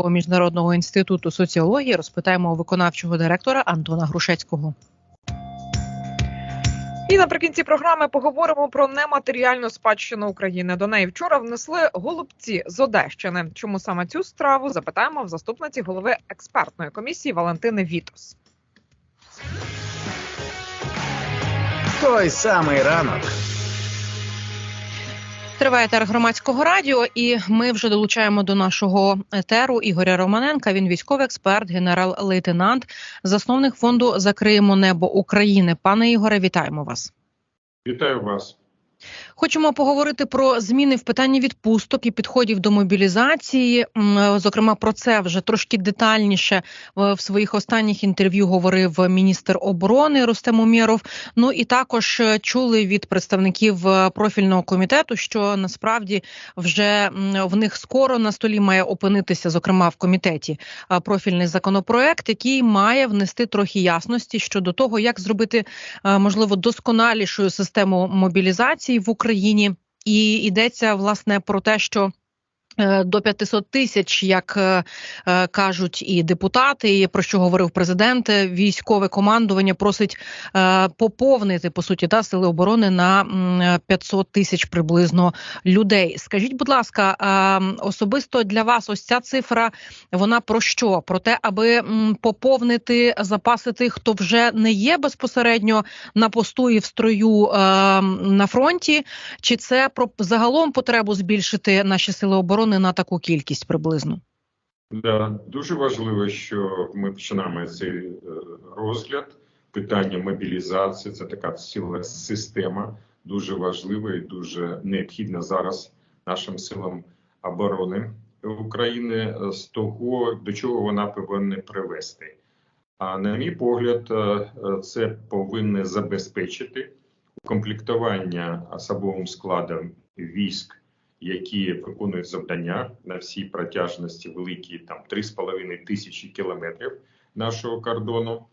Українського міжнародного інституту соціології розпитаємо у виконавчого директора Антона Грушецького. І наприкінці програми поговоримо про нематеріальну спадщину України. До неї вчора внесли голубці з Одещини. Чому саме цю страву запитаємо в заступниці голови експертної комісії Валентини Вітос. Той самий ранок. Триває етер громадського радіо, і ми вже долучаємо до нашого етеру Ігоря Романенка. Він військовий експерт, генерал-лейтенант, засновник фонду Закриємо небо України. Пане Ігоре, вітаємо вас. Вітаю вас. Хочемо поговорити про зміни в питанні відпусток і підходів до мобілізації. Зокрема, про це вже трошки детальніше е, в своїх останніх інтерв'ю говорив міністр оборони Рустем Умєров. Ну і також е, чули від представників е, профільного комітету, що насправді вже в них скоро на столі має опинитися, зокрема в комітеті, профільний законопроект, який має внести трохи ясності щодо того, як зробити можливо досконалішою систему мобілізації в Україні. Україні, і йдеться власне про те, що до 500 тисяч, як е, е, кажуть і депутати, і про що говорив президент, військове командування просить е, поповнити по суті та сили оборони на 500 тисяч приблизно людей. Скажіть, будь ласка, е, особисто для вас ось ця цифра вона про що? Про те, аби поповнити запаси тих, хто вже не є безпосередньо на посту і в строю е, на фронті, чи це про загалом потребу збільшити наші сили оборони? Оборони на таку кількість приблизно? Да, дуже важливо, що ми починаємо цей е, розгляд. Питання мобілізації це така ціла система, дуже важлива і дуже необхідна зараз нашим силам оборони України з того, до чого вона повинна привести. А на мій погляд, е, це повинне забезпечити укомплектування особовим складом військ які виконують завдання на всій протяжності великі там 3,5 тисячі кілометрів нашого кордону.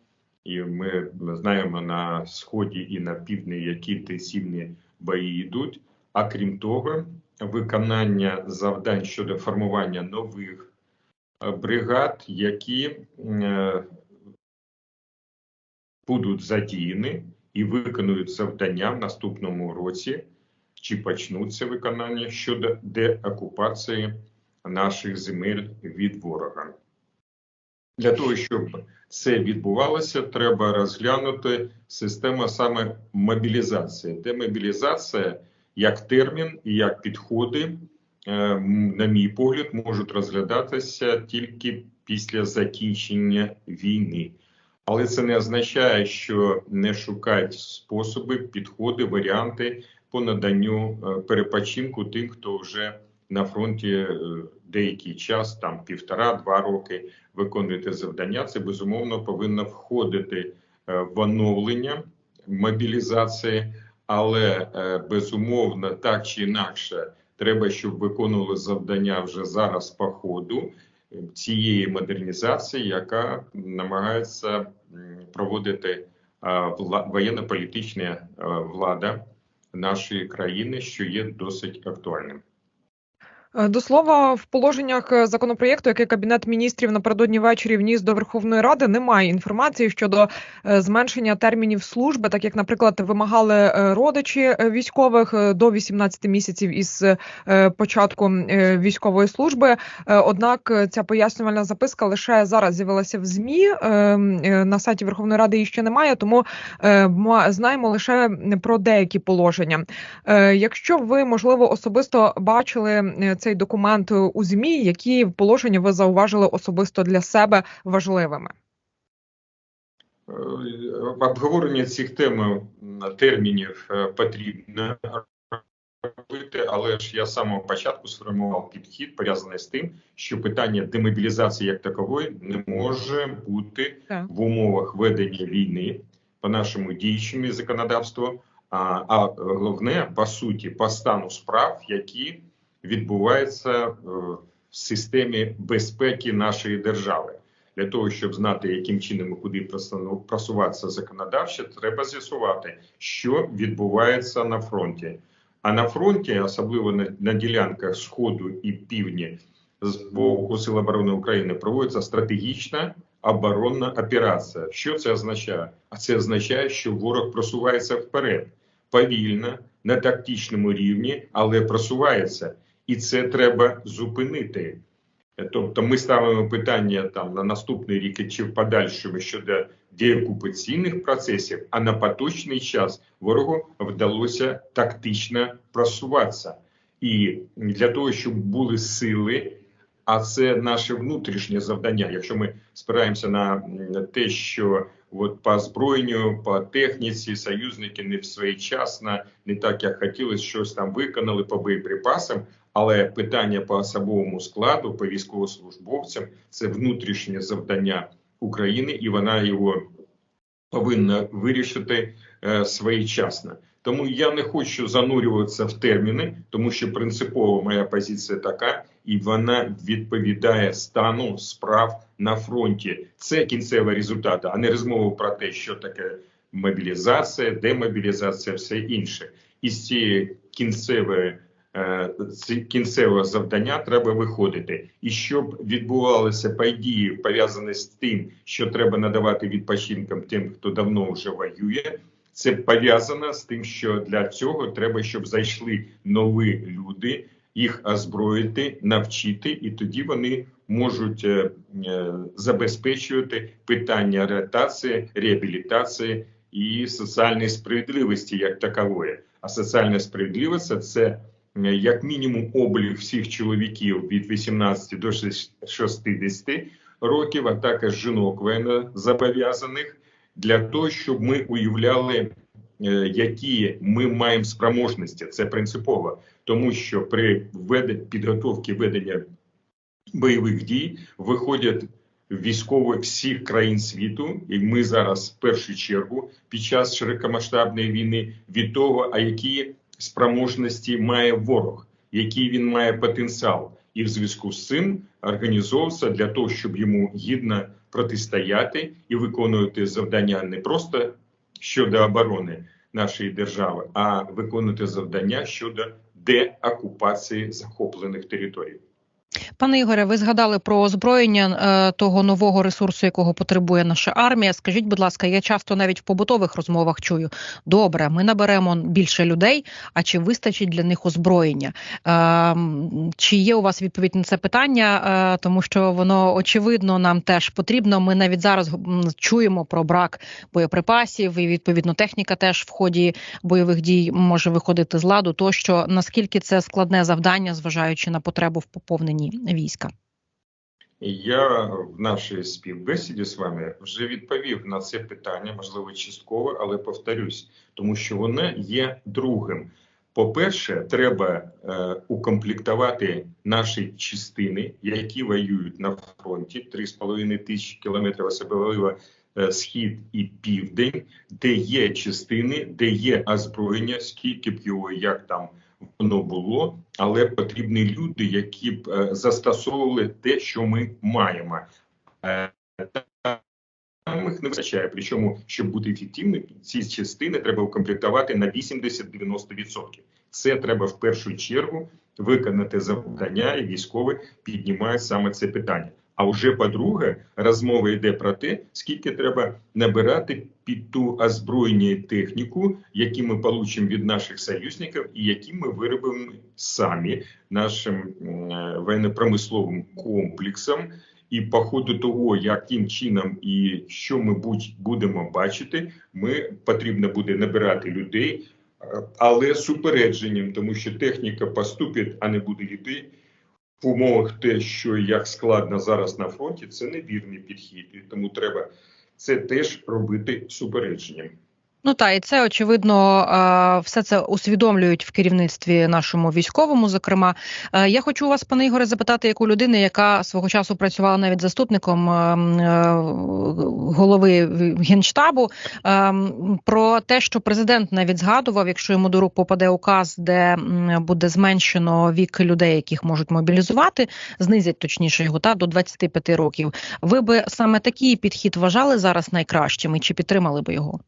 І ми знаємо на сході і на півдні, які інтенсивні бої йдуть. А крім того, виконання завдань щодо формування нових е, бригад, які е, будуть задіяні і виконують завдання в наступному році чи почнуться виконання щодо деокупації наших земель від ворога. Для того, щоб це відбувалося, треба розглянути систему саме мобілізації. Демобілізація як термін і як підходи, е, на мій погляд, можуть розглядатися тільки після закінчення війни. Але це не означає, що не шукають способи, підходи, варіанти по наданню е, перепочинку тим, хто вже на фронті е, деякий час, там півтора-два роки виконуєте завдання. Це безумовно повинно входити е, в оновлення мобілізації, але безумовно так чи інакше. Треба, щоб виконували завдання вже зараз по ходу цієї модернізації, яка намагається проводити воєнно-політична влада нашої країни, що є досить актуальним. Е, до слова, в положеннях е, законопроєкту, який кабінет міністрів напередодні ввечері вніс до Верховної Ради, немає інформації щодо е, зменшення термінів служби, так як, наприклад, вимагали родичі військових до 18 місяців із початку військової служби. Однак ця пояснювальна записка лише зараз з'явилася в змі на сайті Верховної Ради. Її ще немає, тому знаємо лише про деякі положення. Якщо ви можливо особисто бачили цей документ у змі, які положення ви зауважили особисто для себе важливими? Е, обговорення цих тем термінів е, потрібно робити, але ж я з самого початку сформував підхід, пов'язаний з тим, що питання демобілізації як такової не може бути так. в умовах ведення війни по нашому діючому законодавству. А а головне по суті по стану справ, які відбувається е, в системі безпеки нашої держави. Для того щоб знати, яким чином і куди просуватися законодавчо, треба з'ясувати, що відбувається на фронті. А на фронті, особливо на, на ділянках сходу і півдні з боку Сил оборони України проводиться стратегічна оборонна операція. Що це означає? А це означає, що ворог просувається вперед повільно, на тактичному рівні, але просувається, і це треба зупинити. Тобто, ми ставимо питання там на наступний рік чи в подальшому щодо деокупаційних процесів, а на поточний час ворогу вдалося тактично просуватися. І для того, щоб були сили, а це наше внутрішнє завдання. Якщо ми спираємося на те, що от по озброєнню, по техніці союзники не своєчасно, не так як хотілося, щось там виконали по боєприпасам. Але питання по особовому складу, по військовослужбовцям це внутрішнє завдання України, і вона його повинна вирішити е, своєчасно. Тому я не хочу занурюватися в терміни, тому що принципово моя позиція така, і вона відповідає стану справ на фронті. Це кінцевий результат, а не розмова про те, що таке мобілізація, демобілізація, все інше. І з цієї кінцевої е, кінцевого завдання треба виходити, і щоб відбувалися події пов'язані з тим, що треба надавати відпочинкам тим, хто давно вже воює. Це пов'язано з тим, що для цього треба, щоб зайшли нові люди, їх озброїти, навчити, і тоді вони можуть е, е, забезпечувати питання реатації, реабілітації і соціальної справедливості як такової. А соціальна справедливість – це як мінімум облік всіх чоловіків від 18 до 60 років, а також жінок воєнно зобов'язаних для того, щоб ми уявляли, е, які ми маємо спроможності. Це принципово, тому що при підготовці ведення бойових дій виходять військові всіх країн світу, і ми зараз в першу чергу під час широкомасштабної війни від того, а які спроможності має ворог, який він має потенціал, і в зв'язку з цим організовувався для того, щоб йому гідно протистояти і виконувати завдання не просто щодо оборони нашої держави, а виконувати завдання щодо деокупації захоплених територій. Пане Ігоре, ви згадали про озброєння е, того нового ресурсу, якого потребує наша армія. Скажіть, будь ласка, я часто навіть в побутових розмовах чую: добре, ми наберемо більше людей, а чи вистачить для них озброєння? Е, чи є у вас відповідь на це питання? Е, тому що воно очевидно нам теж потрібно. Ми навіть зараз чуємо про брак боєприпасів, і відповідно техніка теж в ході бойових дій може виходити з ладу. Тощо наскільки це складне завдання, зважаючи на потребу в поповненні війська? Я в нашій співбесіді з вами вже відповів на це питання, можливо, частково, але повторюсь, тому що воно є другим. По-перше, треба е, укомплектувати наші частини, які воюють на фронті 3,5 тисячі кілометрів, особливо е, схід і південь, де є частини, де є озброєння, скільки б його як там воно було, але потрібні люди, які б е, застосовували те, що ми маємо. Е, їх не вистачає. Причому, щоб бути ефективним, ці частини треба укомплектувати на 80-90%. Це треба в першу чергу виконати завдання, і військові піднімають саме це питання. А вже по-друге, розмова йде про те, скільки треба набирати під ту озброєння техніку, які ми получимо від наших союзників, і які ми виробимо самі нашим е, воєнно-промисловим комплексом. І по ходу того, яким чином і що ми будемо бачити, ми потрібно буде набирати людей, е, але з упередженням, тому що техніка поступить, а не буде людей в умовах те, що як складно зараз на фронті, це невірний підхід, і тому треба це теж робити супереченням. Ну та і це очевидно все це усвідомлюють в керівництві нашому військовому. Зокрема, е, я хочу у вас, пане Ігоре, запитати, як у людини, яка свого часу працювала навіть заступником е, е, голови генштабу, про те, що президент навіть згадував, якщо йому до рук попаде указ, де буде зменшено вік людей, яких можуть мобілізувати, знизять точніше його та до 25 років. Ви би саме такий підхід вважали зараз найкращим і чи підтримали би його?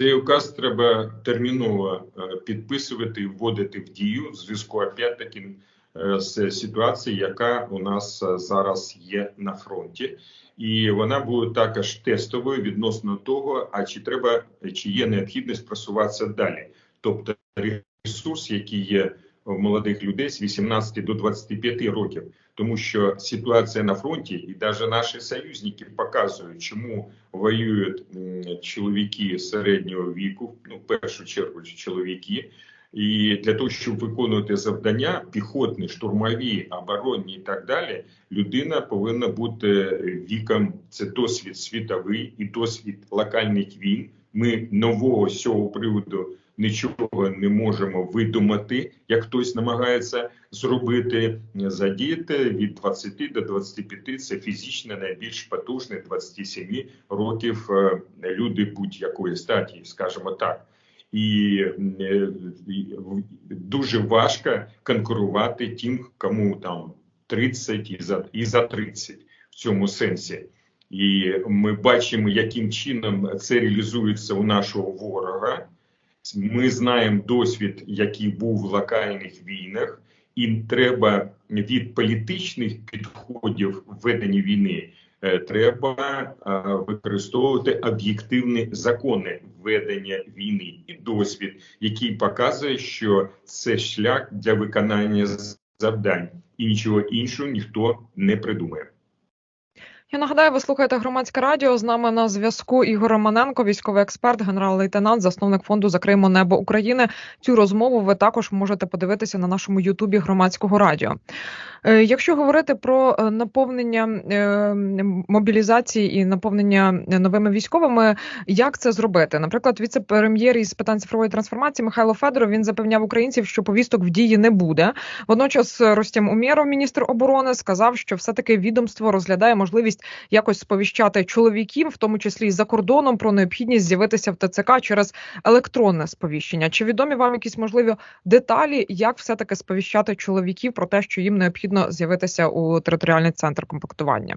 Цей указ треба терміново е, підписувати і вводити в дію в зв'язку опять таки е, з ситуації, яка у нас е, зараз є на фронті, і вона буде також тестовою відносно того, а чи треба чи є необхідність просуватися далі, тобто ресурс, який є в молодих людей з 18 до 25 років, тому що ситуація на фронті, і навіть наші союзники показують, чому воюють чоловіки середнього віку, ну в першу чергу чоловіки. І для того, щоб виконувати завдання, піхотні, штурмові, оборонні і так далі, людина повинна бути віком. Це досвід світовий і досвід локальних війн. Ми нового з цього приводу нічого не можемо видумати, як хтось намагається зробити. Задіяти від 20 до 25 – це фізично найбільш потужні 27 років е, люди будь-якої статі, скажімо так. І дуже важко конкурувати тим, кому там 30 і за і за 30 в цьому сенсі. І ми бачимо, яким чином це реалізується у нашого ворога. Ми знаємо досвід, який був в локальних війнах, і треба від політичних підходів в веденні війни. Е, треба е, використовувати об'єктивні закони ведення війни і досвід, який показує, що це шлях для виконання завдань, і нічого іншого ніхто не придумає. Я нагадаю, ви слухаєте громадське радіо. З нами на зв'язку Ігор Романенко, військовий експерт, генерал-лейтенант, засновник фонду Закриємо небо України. Цю розмову ви також можете подивитися на нашому Ютубі громадського радіо. Е, якщо говорити про е, наповнення е, мобілізації і наповнення новими військовими, як це зробити? Наприклад, віце-прем'єр із питань цифрової трансформації Михайло Федоров він запевняв українців, що повісток в дії не буде. Водночас Ростям Умєров, міністр оборони, сказав, що все таки відомство розглядає можливість якось сповіщати чоловіків, в тому числі і за кордоном, про необхідність з'явитися в ТЦК через електронне сповіщення. Чи відомі вам якісь можливі деталі, як все таки сповіщати чоловіків про те, що їм необхідно? з'явитися у територіальний центр комплектування?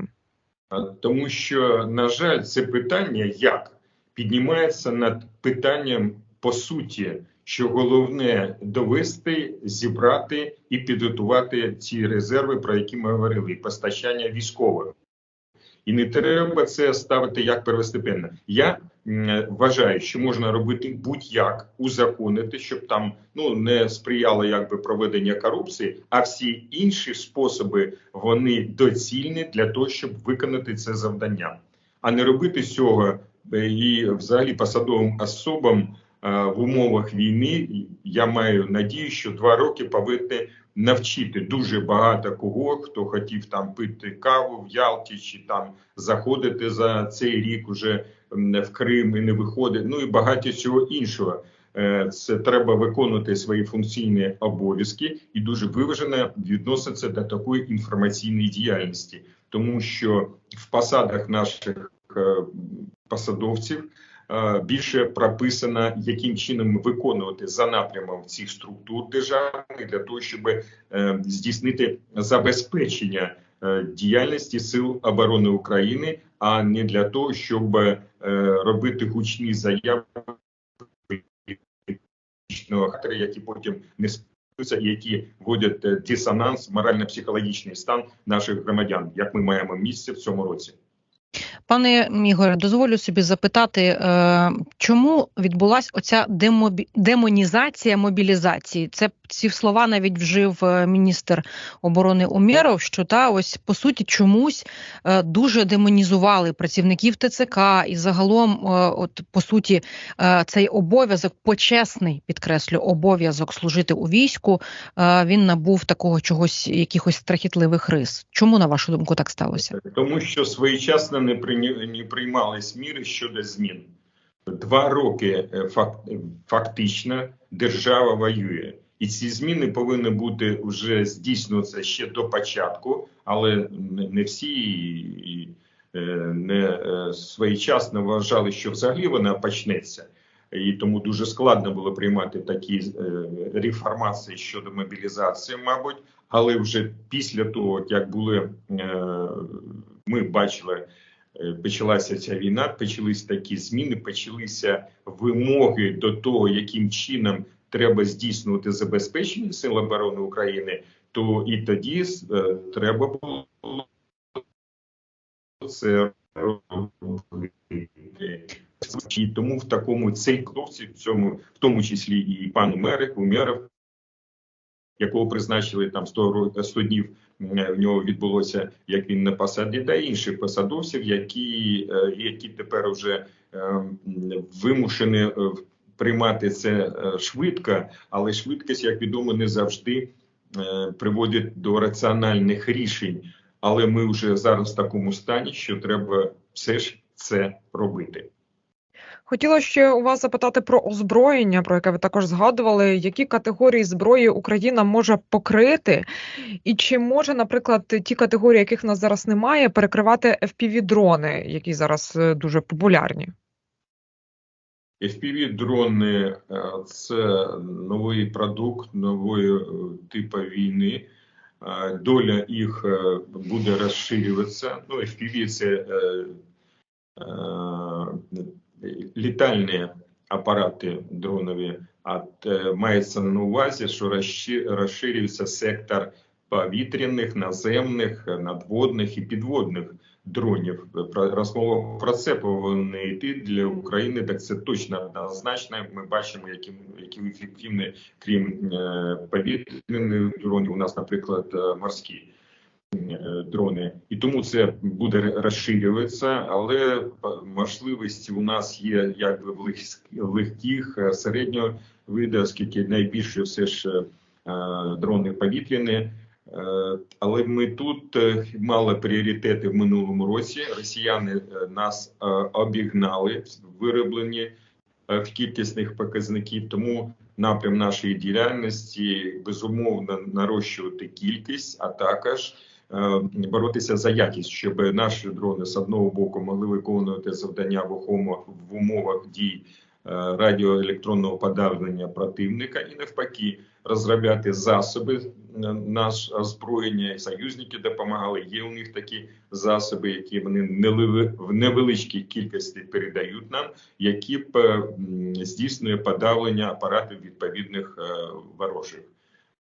Тому що, на жаль, це питання як піднімається над питанням по суті, що головне довести, зібрати і підготувати ці резерви, про які ми говорили, постачання військових. І не треба це ставити як первостепенно. Я вважаю, що можна робити будь-як узаконити, щоб там ну не сприяло якби проведення корупції, а всі інші способи вони доцільні для того, щоб виконати це завдання, а не робити цього е, і взагалі посадовим особам в умовах війни. Я маю надію, що два роки повинні навчити дуже багато кого, хто хотів там пити каву в Ялті чи там заходити за цей рік уже в Крим і не виходить. Ну і багато всього іншого. Е, це треба виконувати свої функційні обов'язки і дуже виважено відноситься до такої інформаційної діяльності, тому що в посадах наших е, посадовців Е, більше прописано, яким чином виконувати за напрямом цих структур державних для того, щоб е, здійснити забезпечення е, діяльності сил оборони України, а не для того, щоб робити гучні заяви які потім не які вводять дисонанс, морально-психологічний стан наших громадян, як ми маємо місце в цьому році. Пане Ігоре, дозволю собі запитати, е, чому відбулася оця демобі... демонізація мобілізації? Це ці слова навіть вжив е, міністр оборони Умєров, що та ось по суті чомусь е, дуже демонізували працівників ТЦК, і загалом, от по суті, цей обов'язок почесний, підкреслю, обов'язок служити у війську. Він набув такого чогось, якихось страхітливих рис. Чому на вашу думку так сталося? Тому що своєчасно не не приймались міри щодо змін. Два роки е, фактично держава воює, і ці зміни повинні бути вже здійснюватися ще до початку, але не всі е, не е, своєчасно вважали, що взагалі вона почнеться. І тому дуже складно було приймати такі реформації щодо мобілізації, мабуть. Але вже після того, як були ми бачили почалася ця війна, почались такі зміни, почалися вимоги до того, яким чином треба здійснювати забезпечення Сил оборони України. то і тоді е, треба було це робити. І тому в такому цей хлопці, в цьому, в тому числі і пану Мерик, Умєров, якого призначили там 100, ро- 100 днів, в нього відбулося, як він на посаді, та інших посадовців, які, е, які тепер вже е, вимушені е, приймати це швидко, але швидкість, як відомо, не завжди приводить до раціональних рішень. Але ми вже зараз в такому стані, що треба все ж це робити. Хотіла ще у вас запитати про озброєння, про яке ви також згадували. Які категорії зброї Україна може покрити, і чи може, наприклад, ті категорії, яких в нас зараз немає, перекривати FPV-дрони, які зараз е, дуже популярні? FPV-дрони е, це новий продукт нової е, типу війни. Доля їх буде розширюватися. Ну, FPV – це літальні апарати дронові, а е, мається на увазі, що розши- розширюється сектор повітряних, наземних, е, надводних і підводних дронів. Розмова про це повинна йти для України. Так це точно однозначно. Ми бачимо, які які ефективні, крім е, повітряних дронів. У нас, наприклад, е, морські дрони, і тому це буде розширюватися, але е, можливості у нас є якби в легких- е, середнього виду, оскільки найбільше все ж е, е, дрони повітряні. Е, Але ми тут е, мали пріоритети в минулому році. Росіяни е, нас е, обігнали в виробленні е, в кількісних показників. Тому напрям нашої діяльності безумовно нарощувати кількість, а також е, боротися за якість, щоб наші дрони з одного боку могли виконувати завдання в умовах, дій е, радіоелектронного подавлення противника і навпаки розробляти засоби е, наш озброєння, і союзники допомагали. Є у них такі засоби, які вони в невеличкій кількості передають нам, які б е, здійснює подавлення апаратів відповідних е, ворожих.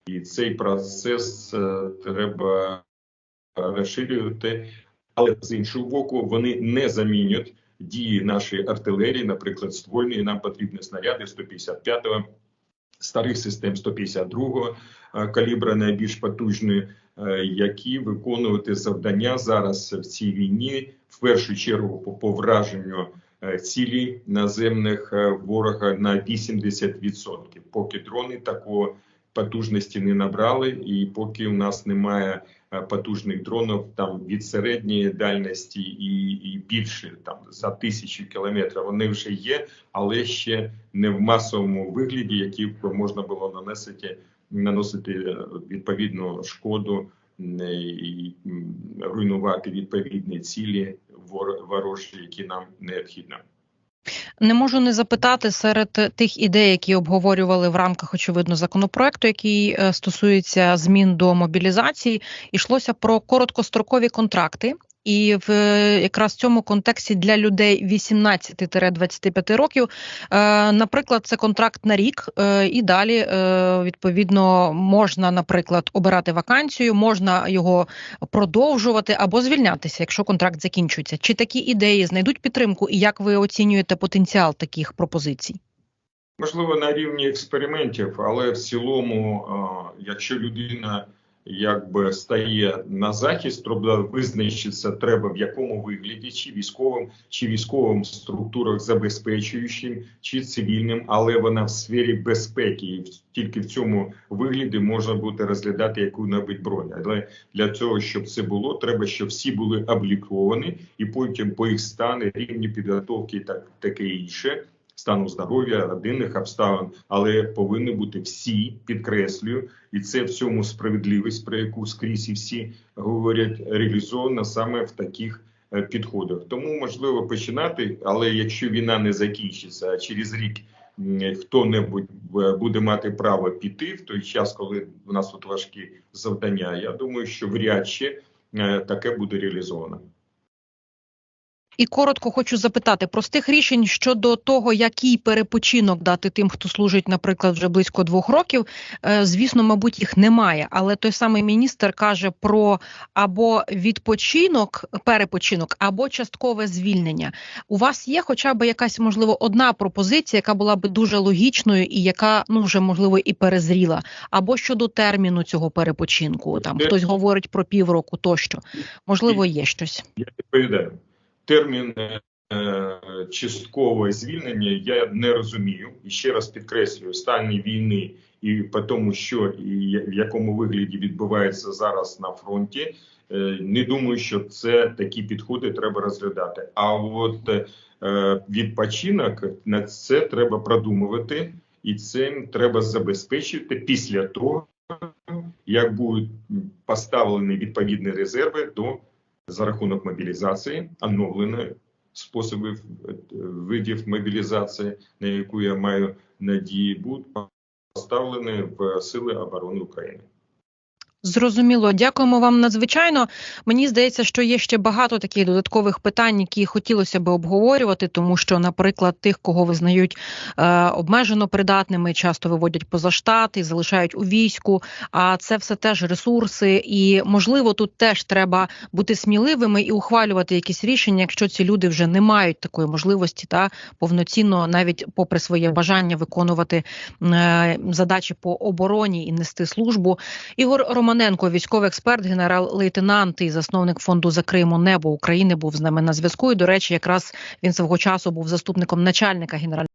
І цей процес е, треба розширювати, але з іншого боку, вони не замінять дії нашої артилерії, наприклад, ствольної. Нам потрібні снаряди 155-го, старих систем 152-го е, калібра найбільш потужні, е, які виконувати завдання зараз в цій війні, в першу чергу по, по враженню е, цілі наземних е, ворога на 80%. Поки дрони такого потужності не набрали, і поки у нас немає е, потужних дронів там від середньої дальності і, і більше там за тисячі кілометрів. Вони вже є, але ще не в масовому вигляді, які можна було наносити, наносити е, відповідну шкоду м, і руйнувати відповідні цілі вор- ворожі, які нам необхідно. Не можу не запитати серед тих ідей, які обговорювали в рамках очевидно законопроекту, який е, стосується змін до мобілізації, йшлося про короткострокові контракти. І в е, якраз цьому контексті для людей 18-25 років, е, наприклад, це контракт на рік, е, і далі відповідно можна, наприклад, обирати вакансію, можна його продовжувати або звільнятися, якщо контракт закінчується. Чи такі ідеї знайдуть підтримку, і як ви оцінюєте потенціал таких пропозицій? Можливо, на рівні експериментів, але в цілому, якщо людина якби стає на захист, треба визначитися, треба в якому вигляді, чи військовим, чи військовим структурах забезпечуючим, чи цивільним, але вона в сфері безпеки, і тільки в цьому вигляді можна буде розглядати яку-небудь броню. Але для цього, щоб це було, треба, щоб всі були обліковані, і потім по їх стану, рівні підготовки, так таке інше стану здоров'я, родинних обставин, але повинні бути всі, підкреслюю, і це в цьому справедливість, про яку скрізь і всі говорять, реалізована саме в таких е, підходах. Тому можливо починати, але якщо війна не закінчиться, а через рік хто-небудь е, буде мати право піти в той час, коли в нас тут важкі завдання, я думаю, що вряд чи е, таке буде реалізовано. І коротко хочу запитати простих рішень щодо того, який перепочинок дати тим, хто служить, наприклад, вже близько двох років. е, Звісно, мабуть, їх немає. Але той самий міністр каже про або відпочинок, перепочинок, або часткове звільнення. У вас є хоча б якась можливо одна пропозиція, яка була б дуже логічною і яка ну вже можливо і перезріла, або щодо терміну цього перепочинку. Там Е, хтось говорить про півроку тощо. Можливо, є щось. Я відповідаю. Термін е, часткове звільнення я не розумію. І ще раз підкреслюю, стані війни і по тому, що і в якому вигляді відбувається зараз на фронті. е, Не думаю, що це такі підходи треба розглядати. А от е, відпочинок на це треба продумувати, і цим треба забезпечити після того, як будуть поставлені відповідні резерви до за рахунок мобілізації, оновленої способів видів мобілізації, на яку я маю надії, будуть поставлені в Сили оборони України. Зрозуміло, дякуємо вам надзвичайно. Мені здається, що є ще багато таких додаткових питань, які хотілося би обговорювати, тому що, наприклад, тих, кого визнають е, обмежено придатними, часто виводять поза штат і залишають у війську. А це все теж ресурси, і можливо, тут теж треба бути сміливими і ухвалювати якісь рішення, якщо ці люди вже не мають такої можливості та повноцінно, навіть попри своє бажання, виконувати е, задачі по обороні і нести службу. Ігор Романенко, військовий експерт, генерал-лейтенант і засновник фонду за Криму Небо України, був з нами на зв'язку. І до речі, якраз він свого часу був заступником начальника генерального.